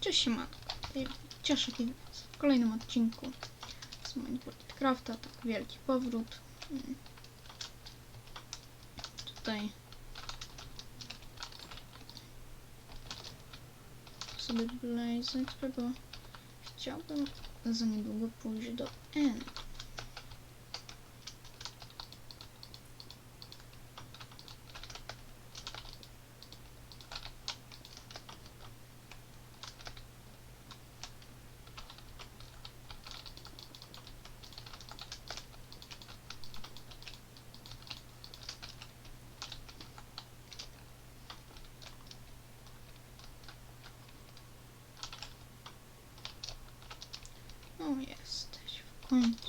Cześć siemanko. Cieszę się w kolejnym odcinku z Minecraft Crafta. Tak, wielki powrót. Mm. Tutaj sobie Blaze bo chciałbym za niedługo pójść do N. Hum.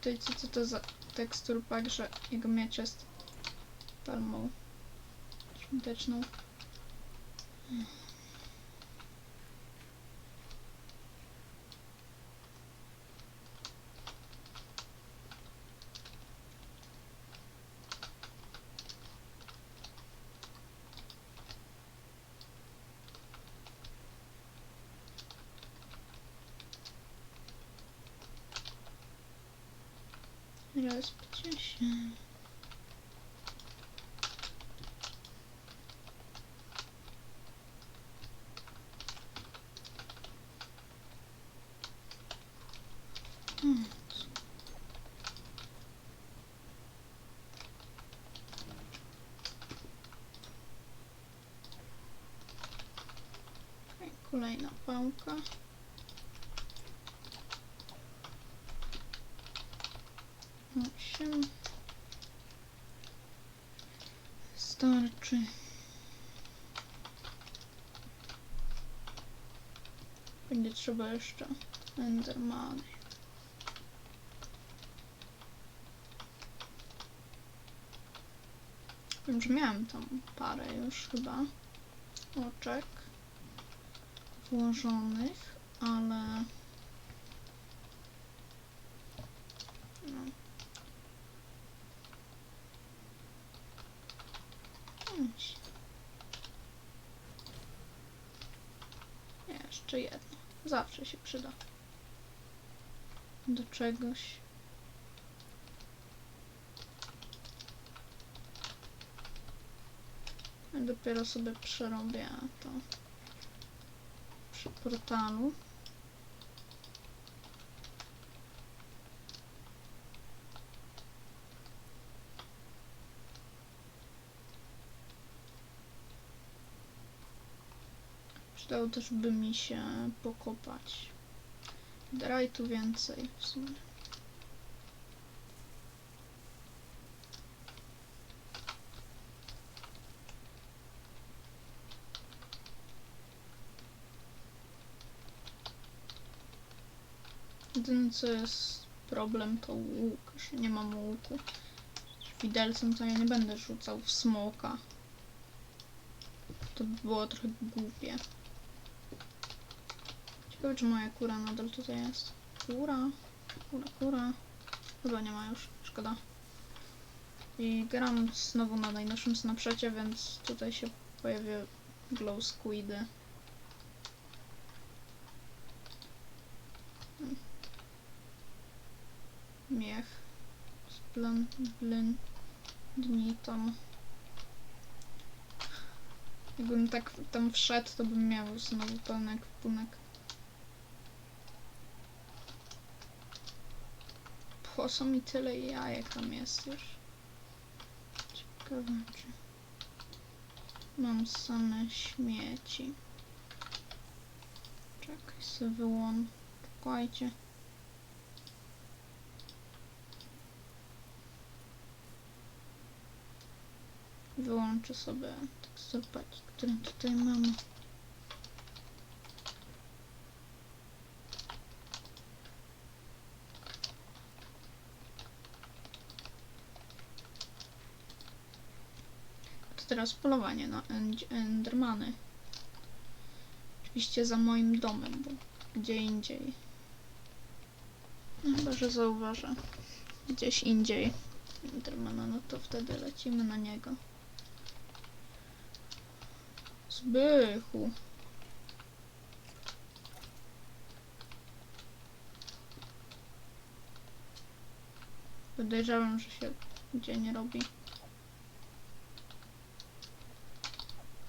Pytajcie, co to za tekstur pak, że jego miecz jest palmą świąteczną. Rose Patricia. Hmm. Kolejna pałka. Będzie trzeba jeszcze Endermany. Że miałem tam parę już chyba oczek włożonych, ale no. Chodź. Jeszcze jedno. Zawsze się przyda. Do czegoś. A dopiero sobie przerobię to przy portalu. Przydało też by mi się pokopać. Draj tu więcej w sumie. Jedyne co jest problem to łuk, że nie mam łuku. Widelcem to ja nie będę rzucał w smoka. To by było trochę głupie. Ciekawe, czy moja kura nadal tutaj jest. Kura, kura, kura. Chyba nie ma już, szkoda. I gram znowu na najnowszym Snapchacie, więc tutaj się pojawiły glow squidy. Miech. Splan, blyn. Dni tam. Jakbym tak tam wszedł, to bym miał znowu pełny ekwipunek. Po co mi tyle jajek tam jest już? Ciekawe czy... Mam same śmieci. Czekaj, sobie wyłon. Czekajcie. Wyłączę sobie tekstur paki, który tutaj mamy. Teraz polowanie na end- endermany. Oczywiście za moim domem, bo gdzie indziej. No chyba, że zauważę gdzieś indziej Endermana, no to wtedy lecimy na niego. Zbychu. Podejrzewam, że się gdzie nie robi.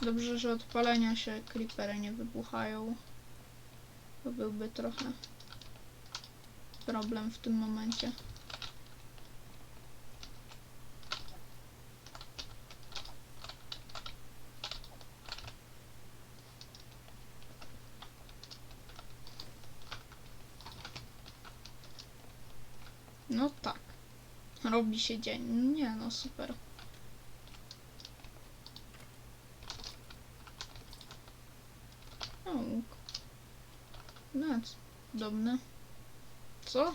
Dobrze, że od palenia się creepery nie wybuchają. To byłby trochę problem w tym momencie. No tak. Robi się dzień. Nie no, super. O, łuk. Nic. Dobny. Co?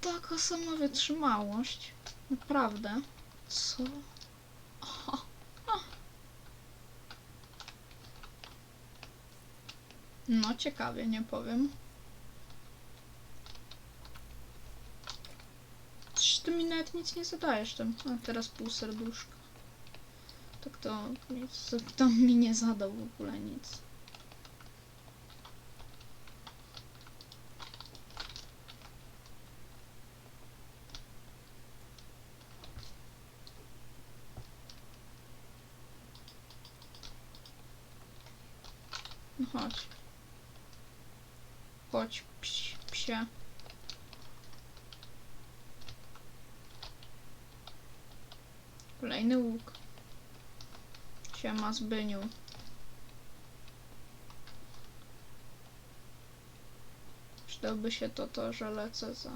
Taka sama wytrzymałość. Naprawdę. Co? No ciekawie, nie powiem. Przecież ty mi nawet nic nie zadajesz tam. A teraz pół serduszka. Tak to to mi nie zadał w ogóle nic. No chodź. Chodź, psi, psie. Kolejny łuk. Siema Zbyniu. Przydałby się to to, że lecę za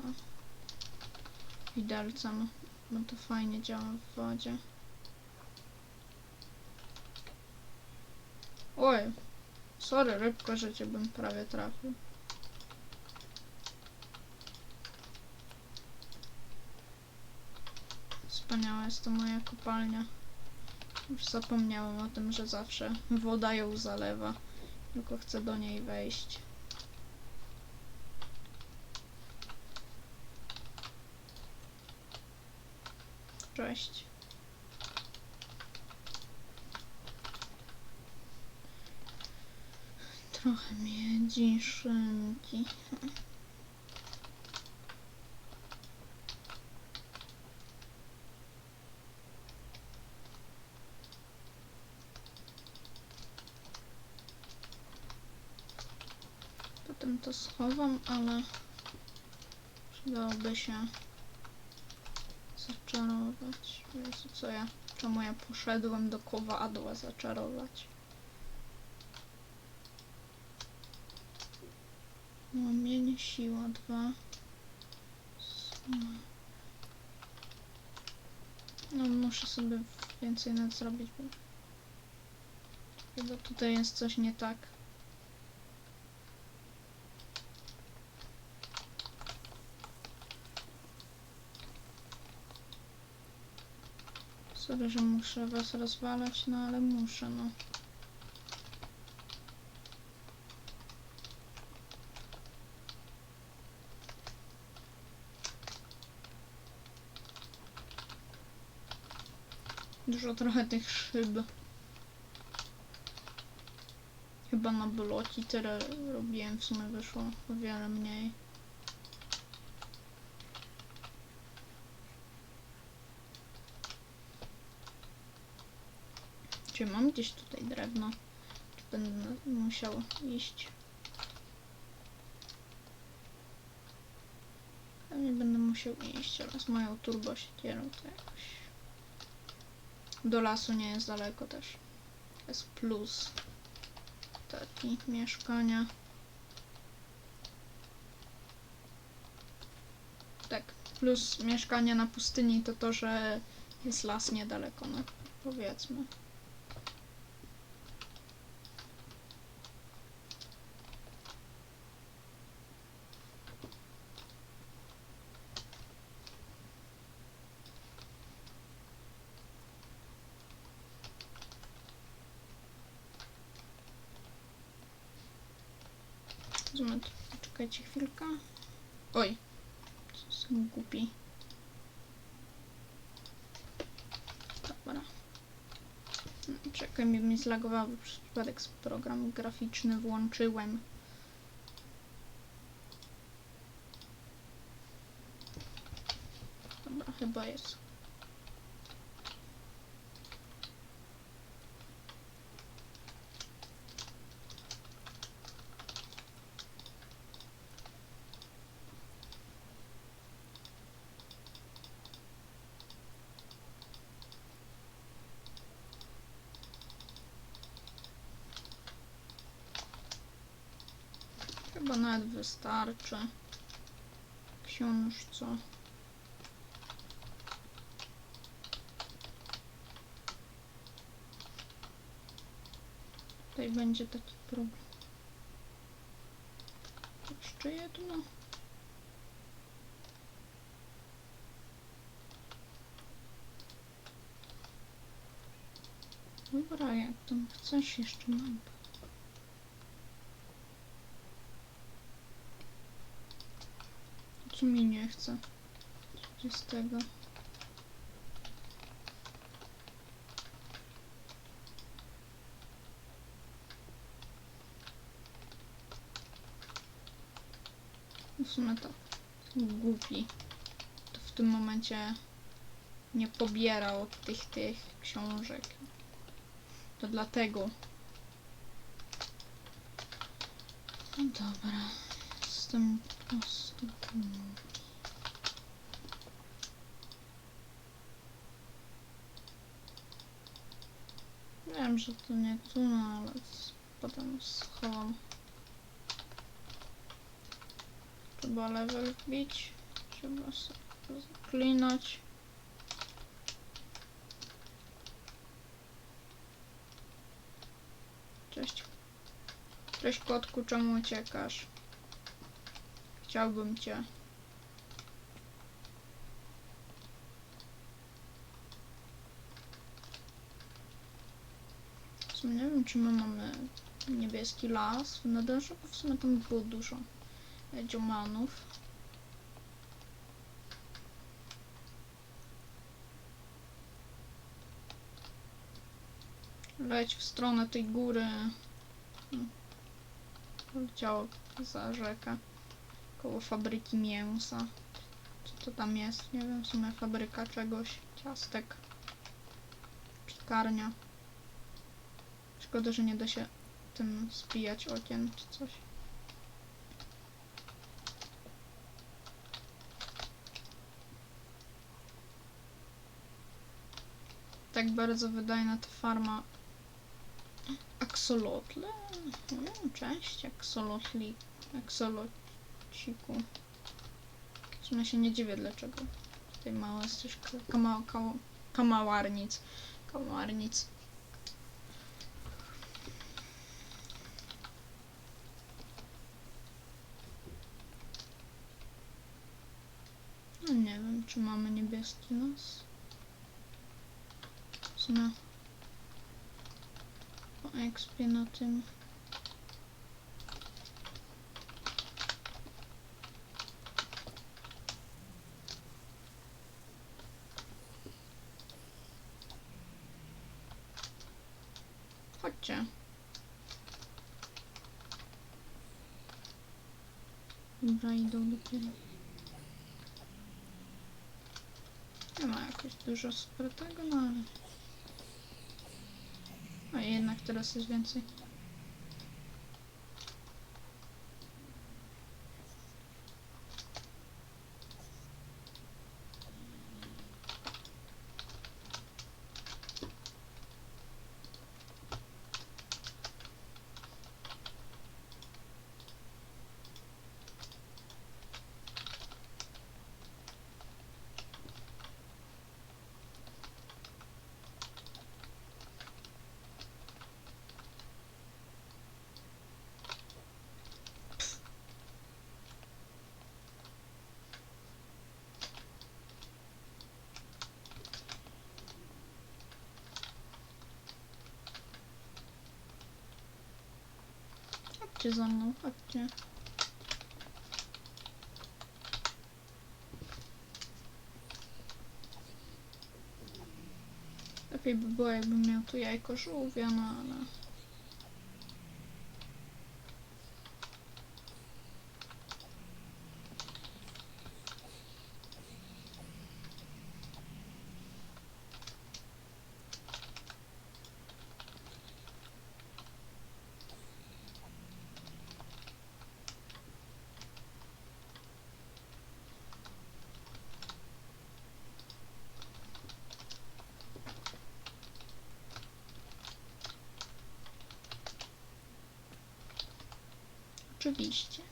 widelcem, bo to fajnie działa w wodzie. Oj, sorry rybko, że cię bym prawie trafił. Wspaniała jest to moja kopalnia. Już zapomniałem o tym, że zawsze woda ją zalewa. Tylko chcę do niej wejść. Cześć. Trochę miedzi, szynki. Potem to schowam, ale przydałoby się zaczarować. Jezu, co ja? Czemu ja poszedłem do kowadła zaczarować? Łamienie, siła 2. No muszę sobie więcej nad zrobić, bo chyba tutaj jest coś nie tak. Sorry, że muszę was rozwalać, no ale muszę, no. Dużo trochę tych szyb. Chyba na bloki tyle robiłem, w sumie wyszło o wiele mniej. Czy mam gdzieś tutaj drewno? Czy będę musiał iść? Pewnie będę musiał iść, ale z moją turbo siekierą to jakoś... Do lasu nie jest daleko też. Jest plus. Taki mieszkania. Tak, plus mieszkania na pustyni to to, że Jest las niedaleko, no powiedzmy. Zobaczmy, czekajcie chwilkę. Oj, jestem głupi. Dobra. Mm, Czekaj, mi, mi zlagowało, przez przypadek program graficzny włączyłem. Dobra, chyba jest. Chyba nawet wystarczy. Książce. Tutaj będzie taki problem. Jeszcze jedno. Dobra, jak tam chcesz, jeszcze mam. Mi nie chce? Co z tego? W sumie to głupi. To w tym momencie nie pobiera od tych tych książek. To dlatego. No dobra. Jestem Wiem, że to nie tu, no ale potem schowam. Trzeba level wbić. Trzeba sobie zaklinać. Cześć. Cześć kotku, czemu uciekasz? Chciałbym cię. W sumie nie wiem, czy my mamy niebieski las w Nederze, bo w sumie tam było dużo dziomanów. Leć w stronę tej góry. Hmm. Poleciało za rzekę. Koło fabryki mięsa. Co to tam jest? Nie wiem, w sumie fabryka czegoś. Ciastek. Piekarnia. Szkoda, że nie da się tym spijać okien czy coś. Tak bardzo wydajna ta farma. Axolotle? Mm, cześć, axolotli. Axolociku. W sumie się nie dziwię dlaczego. Tutaj mało jest ka- kama, kama, kamalarnic. Kamalarnic. No nie wiem, czy mamy niebieski nos. W po expie na tym. Chodźcie. Dobra, idą dopiero. Nie ma jakoś dużo super tego, no ale... A jednak teraz jest więcej. Chodźcie za mną, chodźcie. Lepiej by było, jakbym miał tu jajko żółwia, no ale... Oczywiście.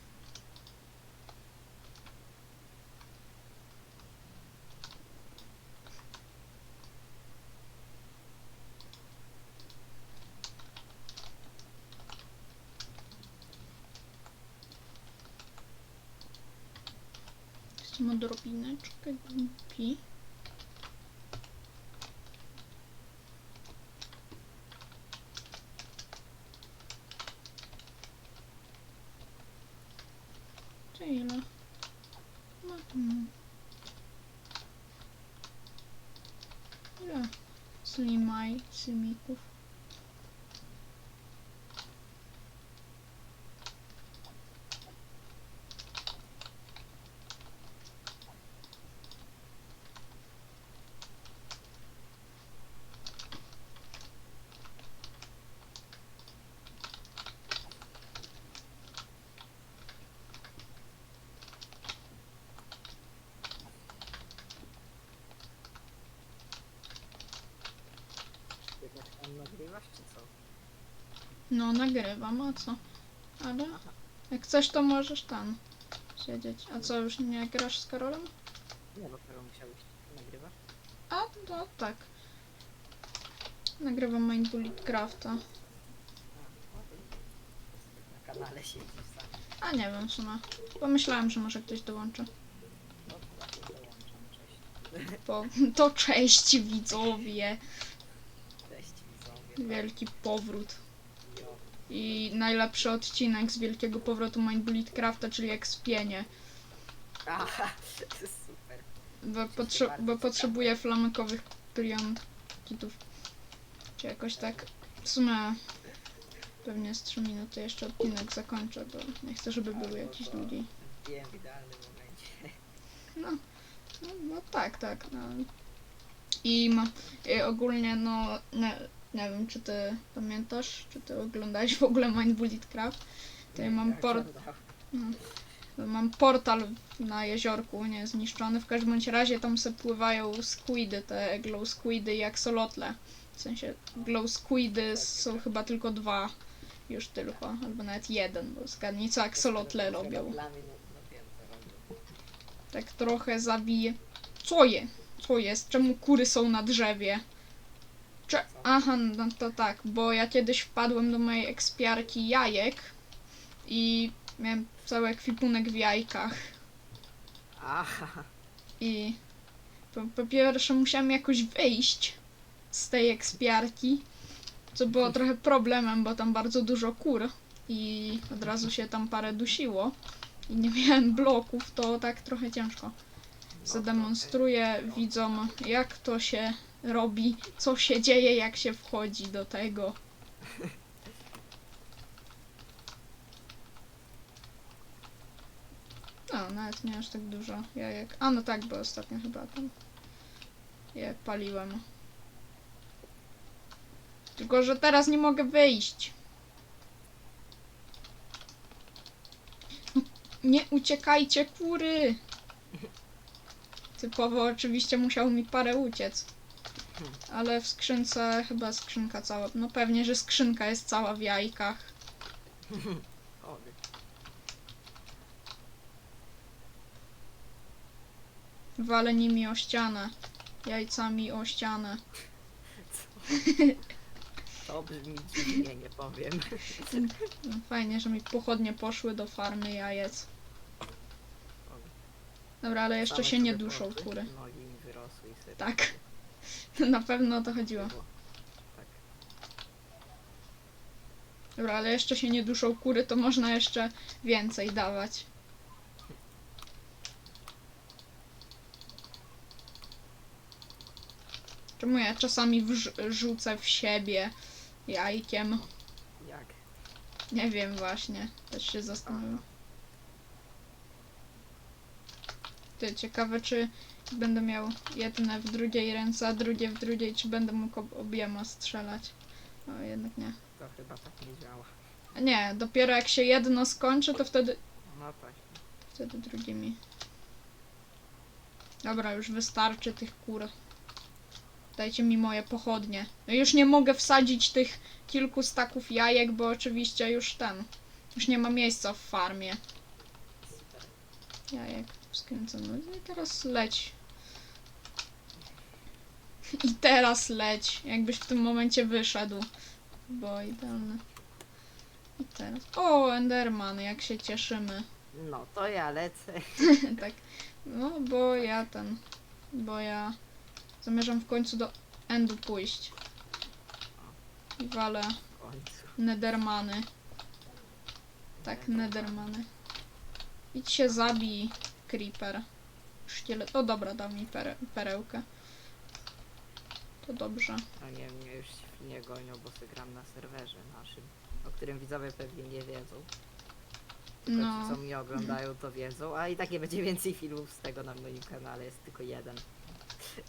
Jestem odrobineczkę głupi. Oof. No, nagrywam, a co? Ale jak chcesz, to możesz tam siedzieć. A co, już nie grasz z Karolem? Nie, bo Karol musiałeś nagrywać. A, no tak. Nagrywam Mindbullet Crafta. Na kanale siedzisz sam. A nie wiem w sumie. Pomyślałem, że może ktoś dołączy. No to właśnie dołączam, cześć. To cześć widzowie. Cześć widzowie. Wielki powrót. I najlepszy odcinek z wielkiego powrotu Mindbullet Crafta, czyli ekspienie. Aha, to jest super. Bo, potrze- bo potrzebuję flamykowych plion kitów. Czy jakoś tak. W sumie pewnie z 3 minuty jeszcze odcinek zakończę, bo nie chcę, żeby były jakieś długiej. Wiem, w idealnym momencie. No, no, no tak, tak. No. I, ma, ogólnie, no, nie wiem, czy ty pamiętasz, czy ty oglądałeś w ogóle Mindbullet Craft. To ja mam Jak por- oglądał. No, Mam portal na jeziorku, nie zniszczony. W każdym bądź razie tam se pływają squidy, te glow squidy i axolotle. W sensie glow squidy są chyba tylko dwa. Już tylko, albo nawet jeden, bo zgadnij co axolotle robią. Tak trochę zabije. Co je? Co jest? Czemu kury są na drzewie? Cze- Aha, no to tak, bo ja kiedyś wpadłem do mojej ekspiarki jajek i miałem cały ekwipunek w jajkach. Aha, I po, po pierwsze musiałam jakoś wyjść z tej ekspiarki, co było trochę problemem, bo tam bardzo dużo kur i od razu się tam parę dusiło i nie miałem bloków, to tak trochę ciężko. Zademonstruję widzom, jak to się robi, co się dzieje, jak się wchodzi do tego. No, nawet nie aż tak dużo jajek. A no tak, bo ostatnio chyba tam je paliłem. Tylko, że teraz nie mogę wyjść. Nie uciekajcie, kury! Typowo oczywiście musiał mi parę uciec. Ale w skrzynce chyba skrzynka cała. No pewnie, że skrzynka jest cała w jajkach. Walę nimi o ścianę. Jajcami o ścianę. To brzmi dziwnie, nie powiem. No, fajnie, że mi pochodnie poszły do farmy jajec. Dobra, ale jeszcze Same się nie duszą poszły, kury. Nogi mi wyrosły i sobie Tak. Na pewno o to chodziło. Tak. Dobra, ale jeszcze się nie duszą kury, to można jeszcze więcej dawać. Czemu ja czasami wrz- rzucę w siebie jajkiem? Jak? Nie wiem właśnie, też się zastanawiam. Ty, ciekawe czy będę miał jedne w drugiej ręce, a drugie w drugiej, czy będę mógł ob- obiema strzelać. O, jednak nie. To chyba tak nie działa. Nie, dopiero jak się jedno skończy, to wtedy, No tak. wtedy drugimi. Dobra, już wystarczy tych kur. Dajcie mi moje pochodnie. No już nie mogę wsadzić tych kilku staków jajek, bo oczywiście już ten. Już nie ma miejsca w farmie. Jajek skręcone. No i teraz leć. I teraz leć. Jakbyś w tym momencie wyszedł. Bo idealne. I teraz. O, Enderman, jak się cieszymy. No to ja lecę. tak. No, bo ja ten. Bo ja zamierzam w końcu do Endu pójść. I walę W końcu. Nedermany. Tak, Nedermany. Idź się zabij, Creeper. Szkielet. O dobra, dał mi pere perełkę. To dobrze. No nie, mnie już nie gonią, bo sobie gram na serwerze naszym, o którym widzowie pewnie nie wiedzą. Tylko No. ci, co mnie oglądają, to wiedzą, a i tak nie będzie więcej filmów z tego na moim kanale, jest tylko jeden.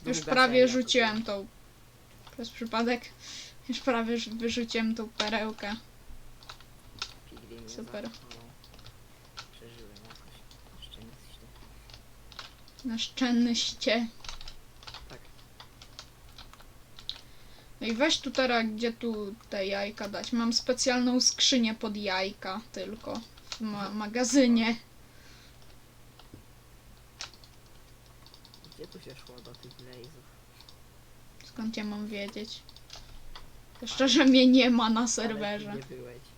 Już Długa prawie seria, to rzuciłem tą. Przez przypadek. Już prawie wyrzuciłem tą perełkę. Super. Przeżyłem jakoś. Szczęście. Na szczęście. Tak. No i weź tu teraz, gdzie tu te jajka dać. Mam specjalną skrzynię pod jajka tylko. W ma magazynie. Gdzie tu się szło do tych blazów? Skąd ja mam wiedzieć? Jeszcze, że mnie nie ma na serwerze. Ale nie byłeś.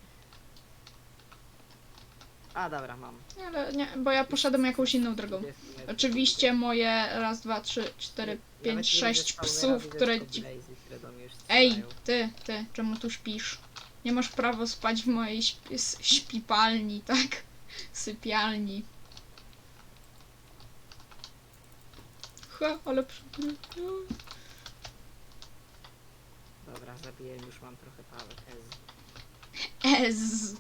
A dobra, mam. Ale nie, bo ja poszedłem jakąś inną drogą. 20 metrów. Oczywiście moje raz, dwa, trzy, cztery, pięć, sześć psów, które ci... Ej, ty, ty, czemu tu śpisz? Nie masz prawa spać w mojej śp śpipalni, tak? Sypialni. Ha, ale. Dobra, zabiłem, już mam trochę power. Ez. Ez.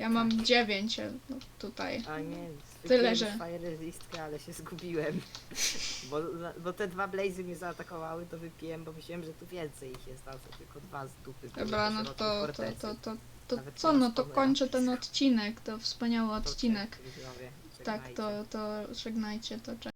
Ja mam dziewięć e, no, tutaj. A nie, Tyle, że- fire resistkę, ale się zgubiłem. Bo, bo te dwa blazy mnie zaatakowały, to wypiłem, bo myślałem, że tu więcej ich jest, a to tylko dwa z dupy. Dobra, no środku to, to, fortecy. to, to, to Nawet co, nie no to kończę ten odcinek, to wspaniały To odcinek. widzowie, Tak, żegnajcie. to, to żegnajcie, to cześć.